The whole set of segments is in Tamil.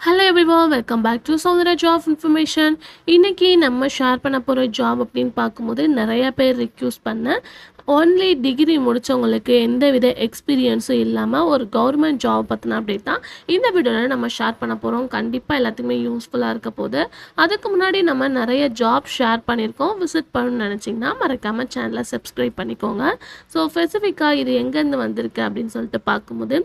Hello everyone welcome back to Soundara job information இன்றைக்கி நம்ம ஷேர் பண்ண போகிற ஜாப் அப்படின்னு பார்க்கும்போது நிறைய பேர் ரிக்யூஸ் பண்ண ஒன்லி டிகிரி முடித்தவங்களுக்கு எந்த வித எக்ஸ்பீரியன்ஸும் இல்லாமல் ஒரு கவர்மெண்ட் ஜாப் பற்றின அப்டேட் தான் இந்த வீடியோவில் நம்ம ஷேர் பண்ண போகிறோம் கண்டிப்பாக எல்லாத்துக்குமே யூஸ்ஃபுல்லாக இருக்க போது. அதுக்கு முன்னாடி நம்ம நிறைய ஜாப் ஷேர் பண்ணியிருக்கோம். விசிட் பண்ணணும்னு நினச்சிங்கன்னா மறக்காமல் சேனலை சப்ஸ்கிரைப் பண்ணிக்கோங்க. ஸோ ஸ்பெசிஃபிக்காக இது எங்கேருந்து வந்திருக்கு அப்படின்னு சொல்லிட்டு பார்க்கும்போது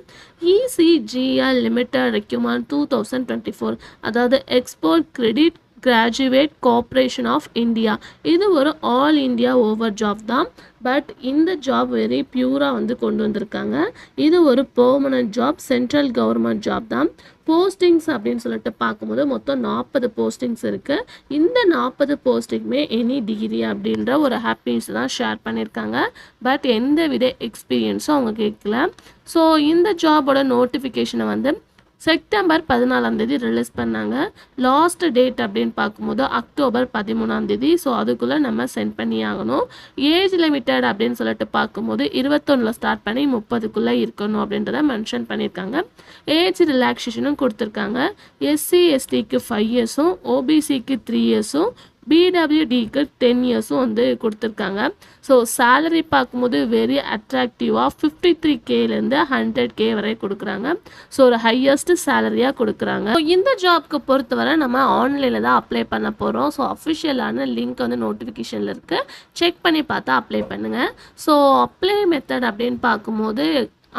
ECGL limited recruitment two thousand twenty four அதாவது export credit guarantee corporation of India இது ஒரு ஆல் இந்தியா ஓவர் ஜாப் தான். பட் இந்த ஜாப் வெரி பியூராக வந்து கொண்டு வந்திருக்காங்க. இது ஒரு permanent job central government job தான். போஸ்டிங்ஸ் அப்படின்னு சொல்லிட்டு பார்க்கும்போது மொத்தம் நாற்பது போஸ்டிங்ஸ் இருக்குது இந்த நாற்பது போஸ்டிங்குமே எனி டிகிரி அப்படின்ற ஒரு ஹாப்பினஸ் தான் ஷேர் பண்ணியிருக்காங்க. பட் எந்த வித எக்ஸ்பீரியன்ஸும் அவங்க கேட்கல. ஸோ இந்த ஜாபோட நோட்டிஃபிகேஷனை வந்து செப்டம்பர் பதினாலாம் தேதி ரிலீஸ் பண்ணாங்க. லாஸ்ட் டேட் அப்படின்னு பார்க்கும்போது அக்டோபர் பதிமூணாம் தேதி. ஸோ அதுக்குள்ளே நம்ம சென்ட் பண்ணி ஆகணும் ஏஜ் லிமிட்டட் அப்படின்னு சொல்லிட்டு பார்க்கும்போது இருபத்தொன்னில் ஸ்டார்ட் பண்ணி முப்பதுக்குள்ளே இருக்கணும் அப்படின்றத மென்ஷன் பண்ணியிருக்காங்க. ஏஜ் ரிலாக்ஸேஷனும் கொடுத்துருக்காங்க. எஸ்சி எஸ்டிக்கு ஃபைவ் இயர்ஸும் ஓபிசிக்கு த்ரீ இயர்ஸும் பிடபிள்யூடிக்கு டென் இயர்ஸும் வந்து கொடுத்துருக்காங்க. ஸோ சேலரி பார்க்கும்போது வெரி அட்ராக்டிவாக ஃபிஃப்டி த்ரீ கேலேருந்து ஹண்ட்ரட் கே வரை கொடுக்குறாங்க. ஸோ ஒரு ஹையஸ்ட் சேலரியாக கொடுக்குறாங்க. ஸோ இந்த ஜாப்க்கு பொறுத்தவரை நம்ம ஆன்லைனில் தான் அப்ளை பண்ண போகிறோம் ஸோ அஃபிஷியலான லிங்க் வந்து நோட்டிஃபிகேஷனில் இருக்குது செக் பண்ணி பார்த்தா அப்ளை பண்ணுங்கள் ஸோ அப்ளை மெத்தட் அப்படின்னு பார்க்கும்போது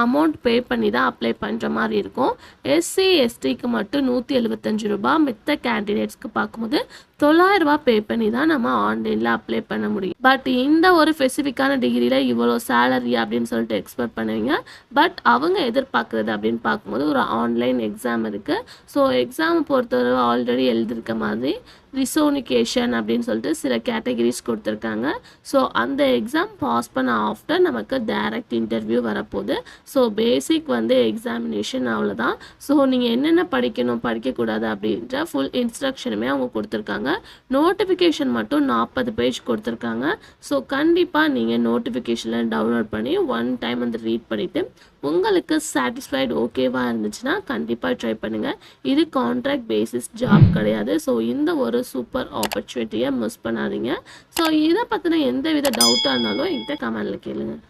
அமௌண்ட் பே பண்ணி தான் அப்ளை பண்ணுற மாதிரி இருக்கும். எஸ்சி எஸ்டிக்கு மட்டும் நூற்றி எழுபத்தஞ்சு ரூபாய். மித்த கேண்டிடேட்ஸ்க்கு பார்க்கும்போது தொள்ளாயிரரூபா பே பண்ணி தான் நம்ம ஆன்லைனில் அப்ளை பண்ண முடியும். பட் இந்த ஒரு ஸ்பெசிஃபிக்கான டிகிரியில் இவ்வளோ சேலரி அப்படின்னு சொல்லிட்டு எக்ஸ்பெக்ட் பண்ணுவீங்க. பட் அவங்க எதிர்பார்க்குறது அப்படின்னு பார்க்கும்போது ஒரு ஆன்லைன் எக்ஸாம் இருக்குது ஸோ எக்ஸாம் பொறுத்தவரை ஆல்ரெடி எழுதியிருக்க மாதிரி ரிசோனிகேஷன் அப்படின்னு சொல்லிட்டு சில கேட்டகரிஸ் கொடுத்துருக்காங்க. ஸோ அந்த எக்ஸாம் பாஸ் பண்ண ஆஃப்டர் நமக்கு டைரக்ட் இன்டர்வியூ வரப்போகுது. ஸோ பேசிக் வந்து எக்ஸாமினேஷன் அவ்வளோதான் ஸோ நீங்கள் என்னென்ன படிக்கணும் படிக்கக்கூடாது அப்படின்ற ஃபுல் இன்ஸ்ட்ரக்ஷனுமே அவங்க கொடுத்துருக்காங்க. நோட்டிஃபிகேஷன் மட்டும் நாற்பது பேஜ் கொடுத்துருக்காங்க. ஸோ கண்டிப்பாக நீங்கள் நோட்டிஃபிகேஷனில் டவுன்லோட் பண்ணி ஒன் டைம் வந்து ரீட் பண்ணிவிட்டு உங்களுக்கு சாட்டிஸ்ஃபைடு ஓகேவாக இருந்துச்சுன்னா கண்டிப்பாக ட்ரை பண்ணுங்கள் இது கான்ட்ராக்ட் பேசிஸ் ஜாப் கிடையாது. ஸோ இந்த ஒரு சூப்பர் ஆப்பர்ச்சுனிட்டியை மிஸ் பண்ணாதீங்க. ஸோ இதை பற்றின எந்த வித டவுட்டாக இருந்தாலும் என்கிட்ட கமெண்டில் கேளுங்கள்